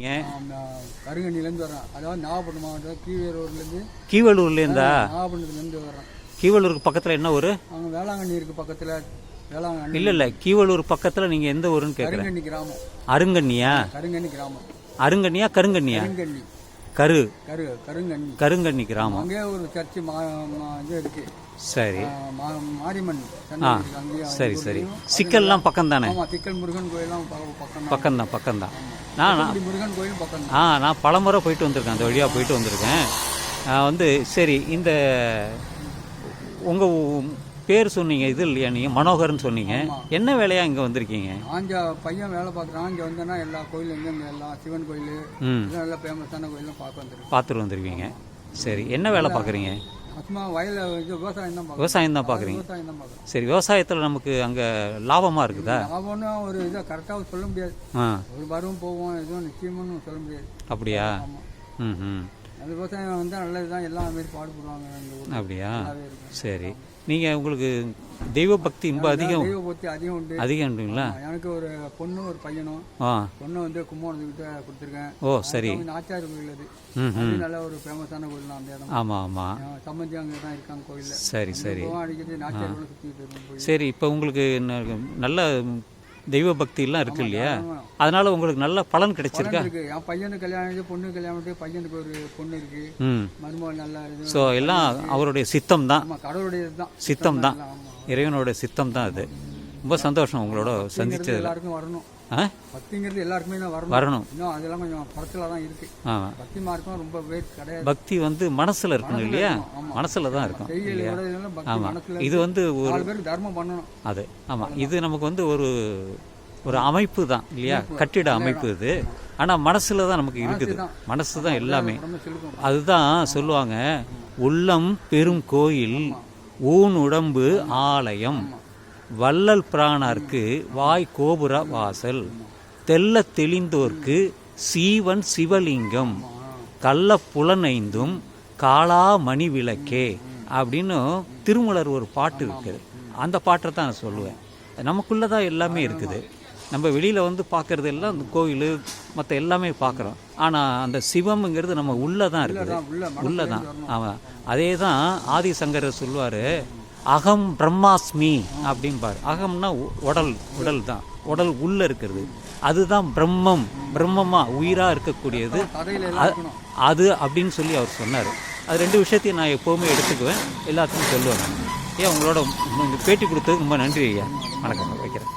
கருங்கண்ணிலேருந்து வரேன் அதாவது நாகப்பட்டினம் மாவட்டம் கீவேரூர்லேருந்து கீவலூர்லேருந்தா? நாகப்பட்டினத்துலேருந்து வரேன் கீவலூருக்கு பக்கத்தில் என்ன ஊர்? அங்கே வேளாங்கண்ணி இருக்குது பக்கத்தில். வேளாங்கண்ணி. இல்லை இல்லை. கீவலூர் பக்கத்தில் நீங்கள் எந்த ஊருன்னு கேட்குறேன் கருங்கண்ணி கிராமம். அருங்கண்ணியா? கருங்கண்ணி கிராமம். அருங்கண்ணியா கருங்கண்ணியா? கருங்கண்ணி. கரு. கரு கருங்கண்ணி. கருங்கண்ணி கிராமம். அங்கேயே ஒரு சர்ச்சு மா மா- இது இருக்கு. சரி. ஆ, மாரியம்மன் அங்கேயே சரி சரி. சிக்கல்லாம் பக்கம் தானே. திக்கல் முருகன் கோயிலாம் பக்கம் பக்கம் பக்கம்தான் பக்கம்தான். நான் முருகன் கோயில் பக்கம் ஆ நான் பலமுறை போயிட்டு வந்திருக்கேன். அந்த வழியாக போயிட்டு வந்திருக்கேன். நான் வந்து சரி இந்த உங்கள் பேர் சொன்னீங்க இது இல்லையா நீங்கள் மனோகர்னு சொன்னீங்க. என்ன வேலையாக இங்கே வந்திருக்கீங்க? ஆஞ்சா பையன் வேலை பார்க்குறான். இங்கே வந்தேன்னா எல்லா கோயிலும் எங்கெங்க எல்லாம் சிவன் கோயில் ம். நல்லா ஃபேமஸான கோயிலாம் பார்க்க வந்துருக்கு பார்த்துட்டு வந்திருக்கீங்க சரி என்ன வேலை பார்க்குறீங்க? விவசாயம் தான் விவசாயம் தான் பார்க்குறீங்க. சரி விவசாயத்தில் நமக்கு அங்கே லாபமாக இருக்குதா? லாபம்னு ஒரு இதை கரெக்டாக சொல்ல முடியாது. ஒரு வரும் போவோம் எதுவும் நிச்சயம்னு சொல்ல முடியாது. அப்படியா? ம் ம் அந்த விவசாயம் வந்து நல்லது தான் எல்லா பாடுபடுவாங்க. அப்படியா? சரி. நீங்கள் உங்களுக்கு தெய்வ பக்தி ரொம்ப அதிகம். தெய்வ பக்தி அதிகம் உண்டு. அதிகம் உண்டுங்களா? ஆமா, எனக்கு ஒரு பொண்ணு ஒரு பையனும். ஆ. பொண்ணு வந்து கும்போணத்துக்கிட்ட கொடுத்துருக்கேன். ஓ சரி. இந்த ஆச்சாரிய கோயில் அது. நல்ல ஒரு ஃபேமஸான கோயில் தான் அந்த இடம். ஆமாம் ஆமாம் சம்பந்தி அங்கே தான் இருக்காங்க கோயிலில். சரி சரி. அடிக்கடி நாச்சியார் சுற்றிட்டு கோயில் சரி இப்போ உங்களுக்கு நல்ல தெய்வ பக்தியெல்லாம் இருக்கு இல்லையா. அதனால உங்களுக்கு நல்ல பலன் கிடைச்சிருக்கா? என் பையனுக்கு கல்யாணம் பொண்ணு கல்யாணம் பையனுக்கு ஒரு பொண்ணு இருக்கு. ம். மருமகள் நல்லா இருக்கு. ஸோ எல்லாம் அவருடைய சித்தம் தான் கடவுளுடைய தான். சித்தம் தான் ஆமா. இறைவனோட சித்தம் தான் அது. ரொம்ப சந்தோஷம் உங்களோட சந்திச்சது எல்லாருக்கும் வரணும். பக்திங்கிறது எல்லாருக்குமே வரணும். வரணும். இன்னும் அதெல்லாம் கொஞ்சம் படத்துல தான் இருக்கு. பக்தி மார்க்கம் ரொம்ப பேர் கிடையாது. பக்தி வந்து மனசுல இருக்கணும் இல்லையா? மனசுல தான் இருக்கும் செய்யல விட இதெல்லாம் பக்தி ஆமா. மனசுல இது வந்து ஒரு பேருக்கு தர்மம் பண்ணணும். அது. ஆமா. இது நமக்கு வந்து ஒரு ஒரு அமைப்பு தான் இல்லையா? கட்டிட அமைப்பு இது. ஆனா மனசுல தான் நமக்கு இருக்குது. மனசு தான் எல்லாமே. அதுதான் சொல்லுவாங்க உள்ளம் பெரும் கோயில் ஊன் உடம்பு ஆலயம். வள்ளல் பிராணார்க்கு வாய் கோபுர வாசல். தெல்ல தெளிந்தோர்க்கு சீவன் சிவலிங்கம். கள்ள புலனைந்தும் காளா மணி விளக்கே அப்படின்னு திருமலர் ஒரு பாட்டு இருக்குது. அந்த பாட்டை தான் நான் சொல்லுவேன். நமக்குள்ள தான் எல்லாமே இருக்குது. நம்ம வெளியில் வந்து பார்க்கறது எல்லாம் அந்த கோயில் மற்ற எல்லாமே பார்க்குறோம். ஆனால் அந்த சிவம்ங்கிறது நம்ம உள்ளே தான் இருக்குது உள்ள உள்ளே தான் ஆமாம் அதே தான் ஆதிசங்கரர் சொல்லுவார். அகம் பிரம்மாஸ்மி அப்படிம்பார். அகம்னா உடல் உடல் தான். உடல் உள்ளே இருக்கிறது. அதுதான் பிரம்மம். பிரம்மமா உயிராக இருக்கக்கூடியது. அது அப்படின்னு சொல்லி அவர் சொன்னார். அது ரெண்டு விஷயத்தையும் நான் எப்போவுமே எடுத்துக்குவேன். எல்லாத்துக்கும் சொல்லுவேன். ஏன் உங்களோட பேட்டி கொடுத்ததுக்கு ரொம்ப நன்றி ஐயா. வணக்கம் வைக்கிறேன்.